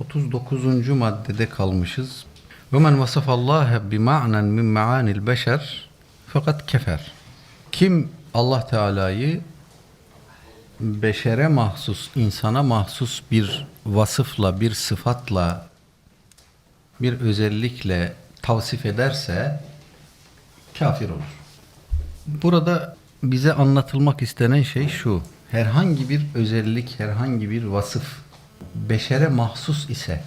39. maddede kalmışız. Ve men vasafallaha bi ma'nen min ma'anil beşer fakat kefer. Kim Allah Teala'yı beşere mahsus, insana mahsus bir vasıfla, bir sıfatla, bir özellikle tavsif ederse kafir olur. Burada bize anlatılmak istenen şey şu. Herhangi bir özellik, herhangi bir vasıf beşere mahsus ise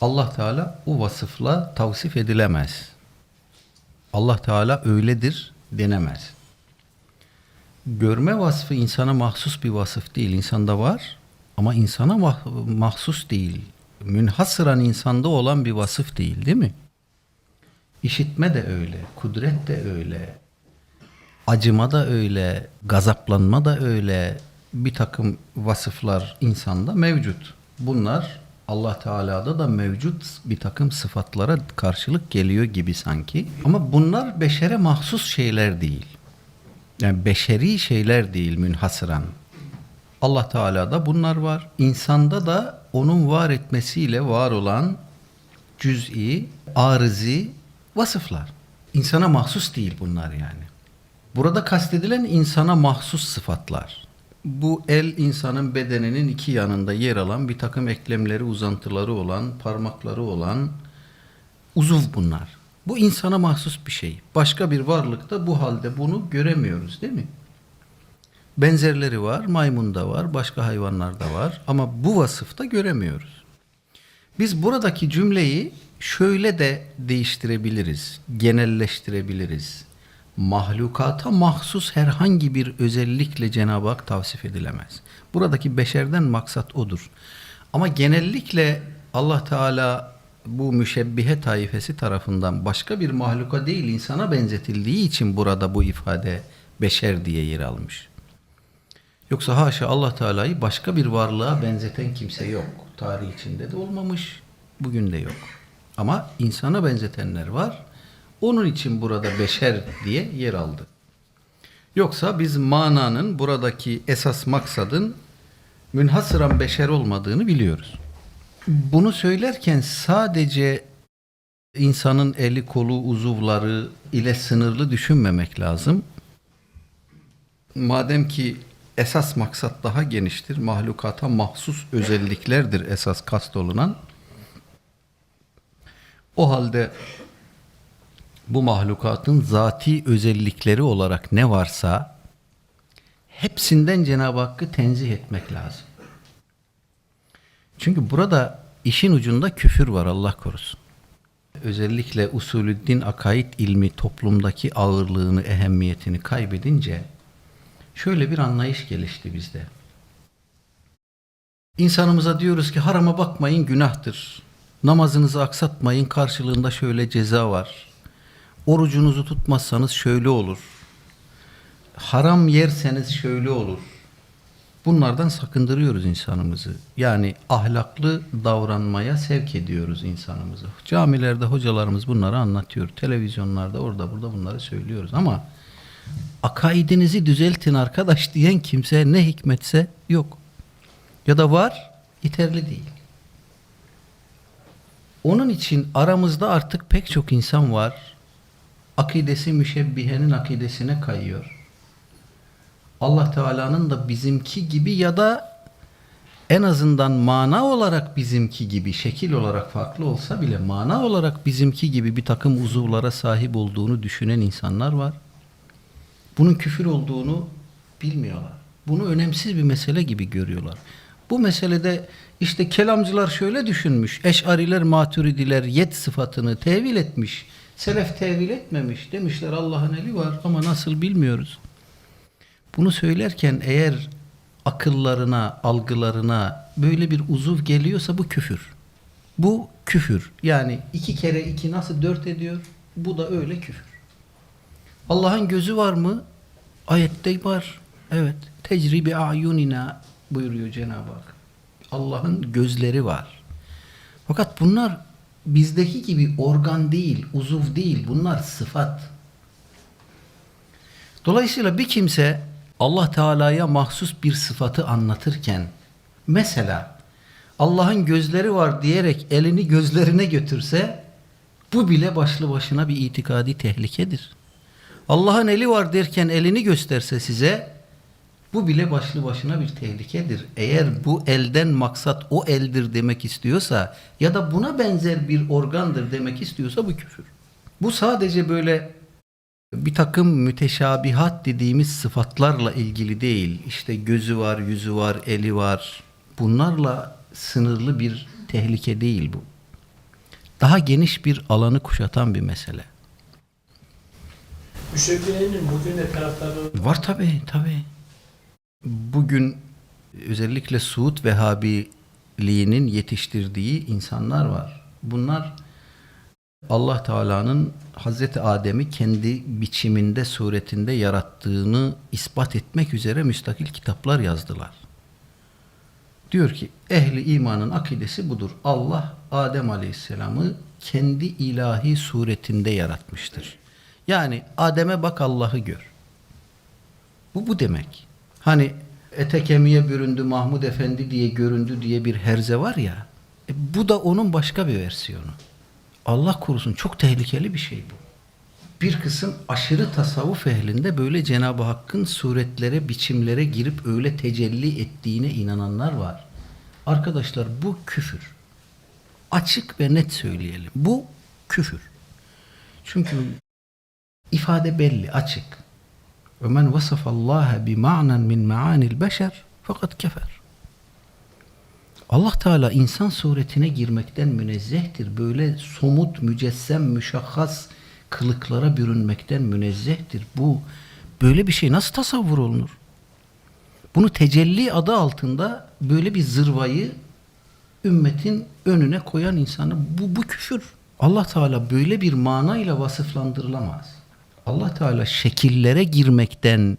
Allah Teala o vasıfla tavsif edilemez. Allah Teala öyledir denemez. Görme vasfı insana mahsus bir vasıf değil. İnsanda var ama insana mah- mahsus değil. Münhasıran insanda olan bir vasıf değil değil mi? İşitme de öyle, kudret de öyle, acıma da öyle, gazaplanma da öyle bir takım vasıflar insanda mevcut. Bunlar Allah Teala'da da mevcut bir takım sıfatlara karşılık geliyor gibi sanki. Ama bunlar beşere mahsus şeyler değil. Yani beşeri şeyler değil münhasıran. Allah Teala'da bunlar var. İnsanda da onun var etmesiyle var olan cüz'i, arızi vasıflar. İnsana mahsus değil bunlar yani. Burada kastedilen insana mahsus sıfatlar. Bu el insanın bedeninin iki yanında yer alan bir takım eklemleri, uzantıları olan, parmakları olan uzuv bunlar. Bu insana mahsus bir şey. Başka bir varlıkta bu halde bunu göremiyoruz değil mi? Benzerleri var, maymunda var, başka hayvanlarda var ama bu vasıfta göremiyoruz. Biz buradaki cümleyi şöyle de değiştirebiliriz, genelleştirebiliriz. Mahlukata mahsus herhangi bir özellikle Cenab-ı Hak tavsif edilemez. Buradaki beşerden maksat odur. Ama genellikle Allah Teala bu müşebbihe taifesi tarafından başka bir mahluka değil insana benzetildiği için burada bu ifade beşer diye yer almış. Yoksa haşa Allah Teala'yı başka bir varlığa benzeten kimse yok. Tarih içinde de olmamış, bugün de yok. Ama insana benzetenler var. Onun için burada beşer diye yer aldı. Yoksa biz mananın buradaki esas maksadın münhasıran beşer olmadığını biliyoruz. Bunu söylerken sadece insanın eli kolu uzuvları ile sınırlı düşünmemek lazım. Madem ki esas maksat daha geniştir, mahlukata mahsus özelliklerdir esas kastolunan. O halde bu mahlukatın zati özellikleri olarak ne varsa hepsinden Cenab-ı Hakk'ı tenzih etmek lazım. Çünkü burada işin ucunda küfür var Allah korusun. Özellikle usulüddin akaid ilmi toplumdaki ağırlığını, ehemmiyetini kaybedince şöyle bir anlayış gelişti bizde. İnsanımıza diyoruz ki harama bakmayın günahtır. Namazınızı aksatmayın karşılığında şöyle ceza var. Orucunuzu tutmazsanız şöyle olur. Haram yerseniz şöyle olur. Bunlardan sakındırıyoruz insanımızı. Yani ahlaklı davranmaya sevk ediyoruz insanımızı. Camilerde hocalarımız bunları anlatıyor. Televizyonlarda orada burada bunları söylüyoruz ama akaidinizi düzeltin arkadaş diyen kimse ne hikmetse yok. Ya da var yeterli değil. Onun için aramızda artık pek çok insan var. Akidesi müşebbihenin akidesine kayıyor. Allah Teala'nın da bizimki gibi ya da en azından mana olarak bizimki gibi, şekil olarak farklı olsa bile mana olarak bizimki gibi bir takım uzuvlara sahip olduğunu düşünen insanlar var. Bunun küfür olduğunu bilmiyorlar. Bunu önemsiz bir mesele gibi görüyorlar. Bu meselede işte kelamcılar şöyle düşünmüş. Eş'ariler, maturidiler yet sıfatını tevil etmiş. Selef tevil etmemiş. Demişler Allah'ın eli var ama nasıl bilmiyoruz. Bunu söylerken eğer akıllarına, algılarına böyle bir uzuv geliyorsa bu küfür. Bu küfür. Yani iki kere iki nasıl dört ediyor? Bu da öyle küfür. Allah'ın gözü var mı? Ayette var. Evet. Tecribi ayunina buyuruyor Cenab-ı Hak. Allah'ın gözleri var. Fakat bunlar bizdeki gibi organ değil, uzuv değil. Bunlar sıfat. Dolayısıyla bir kimse Allah Teala'ya mahsus bir sıfatı anlatırken mesela Allah'ın gözleri var diyerek elini gözlerine götürse bu bile başlı başına bir itikadi tehlikedir. Allah'ın eli var derken elini gösterse size bu bile başlı başına bir tehlikedir. Eğer bu elden maksat o eldir demek istiyorsa ya da buna benzer bir organdır demek istiyorsa bu küfür. Bu sadece böyle bir takım müteşabihat dediğimiz sıfatlarla ilgili değil. İşte gözü var, yüzü var, eli var. Bunlarla sınırlı bir tehlike değil bu. Daha geniş bir alanı kuşatan bir mesele. Müşebbihenin bugün de taraftarı Var tabi tabi. Bugün özellikle Suud Vehhabiliğinin yetiştirdiği insanlar var. Bunlar Allah Teala'nın Hazreti Adem'i kendi biçiminde, suretinde yarattığını ispat etmek üzere müstakil kitaplar yazdılar. Diyor ki ehli imanın akidesi budur. Allah Adem Aleyhisselam'ı kendi ilahi suretinde yaratmıştır. Yani Adem'e bak Allah'ı gör. Bu bu demek. Hani ete kemiğe büründü Mahmud Efendi diye göründü diye bir herze var ya. e, bu da onun başka bir versiyonu. Allah korusun çok tehlikeli bir şey bu. Bir kısım aşırı tasavvuf ehlinde böyle Cenab-ı Hakk'ın suretlere, biçimlere girip öyle tecelli ettiğine inananlar var. Arkadaşlar bu küfür. Açık ve net söyleyelim. Bu küfür. Çünkü ifade belli, açık. وَمَنْ وَصَفَ اللّٰهَ بِمَعْنًا مِنْ مَعَانِ الْبَشَرِ fakat kefer. Allah Teala insan suretine girmekten münezzehtir. Böyle somut, mücessem, müşahhas kılıklara bürünmekten münezzehtir. Bu böyle bir şey nasıl tasavvur olunur? Bunu tecelli adı altında böyle bir zırvayı ümmetin önüne koyan insanı bu, bu küfür. Allah Teala böyle bir manayla vasıflandırılamaz. Allah Teala şekillere girmekten,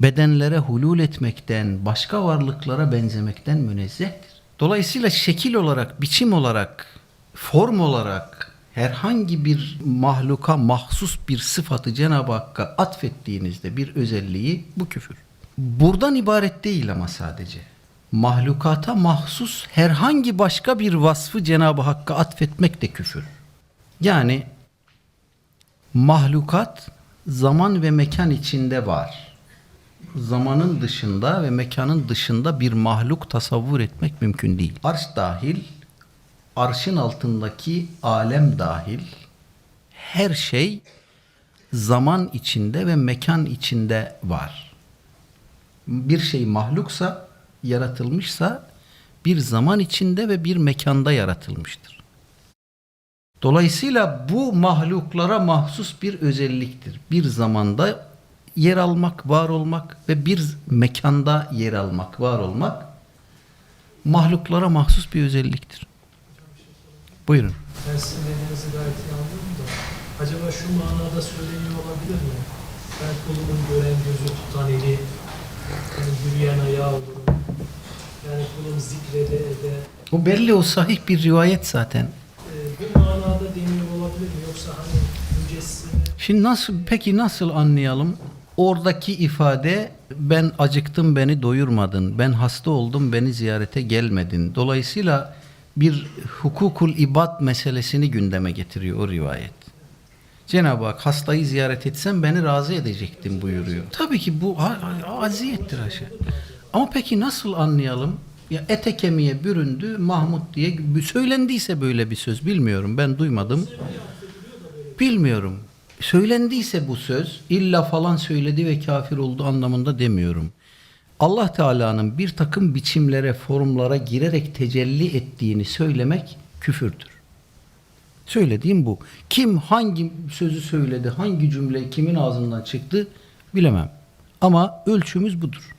bedenlere hulul etmekten, başka varlıklara benzemekten münezzehtir. Dolayısıyla şekil olarak, biçim olarak, form olarak herhangi bir mahluka mahsus bir sıfatı Cenab-ı Hakk'a atfettiğinizde bir özelliği bu küfür. Buradan ibaret değil ama sadece. Mahlukata mahsus herhangi başka bir vasfı Cenab-ı Hakk'a atfetmek de küfür. Yani mahlukat zaman ve mekan içinde var. Zamanın dışında ve mekanın dışında bir mahluk tasavvur etmek mümkün değil. Arş dahil, arşın altındaki alem dahil her şey zaman içinde ve mekan içinde var. Bir şey mahluksa, yaratılmışsa bir zaman içinde ve bir mekanda yaratılmıştır. Dolayısıyla bu mahluklara mahsus bir özelliktir. Bir zamanda yer almak, var olmak ve bir mekanda yer almak, var olmak mahluklara mahsus bir özelliktir. Buyurun. ben sizin dediğinizi gayet iyi anladım da acaba şu manada söyleniyor olabilir mi? Ben kulumun gören gözü tutan eli, yani yürüyen ayağı olurum. Yani kulum zikrede ede. O belli o sahih bir rivayet zaten. Ee, bu manada olabilir mi? Yoksa hani mücessime Şimdi nasıl peki nasıl anlayalım? Oradaki ifade ben acıktım beni doyurmadın. Ben hasta oldum beni ziyarete gelmedin. Dolayısıyla bir hukukul ibad meselesini gündeme getiriyor o rivayet. Cenab-ı Hak hastayı ziyaret etsem beni razı edecektim buyuruyor. Tabii ki bu aziyettir aşağı. Ama peki nasıl anlayalım? Ya ete kemiğe büründü Mahmut diye söylendiyse böyle bir söz bilmiyorum ben duymadım. Bilmiyorum. Söylendiyse bu söz illa falan söyledi ve kafir oldu anlamında demiyorum. Allah Teala'nın bir takım biçimlere, formlara girerek tecelli ettiğini söylemek küfürdür. Söylediğim bu. Kim hangi sözü söyledi, hangi cümle kimin ağzından çıktı bilemem. Ama ölçümüz budur.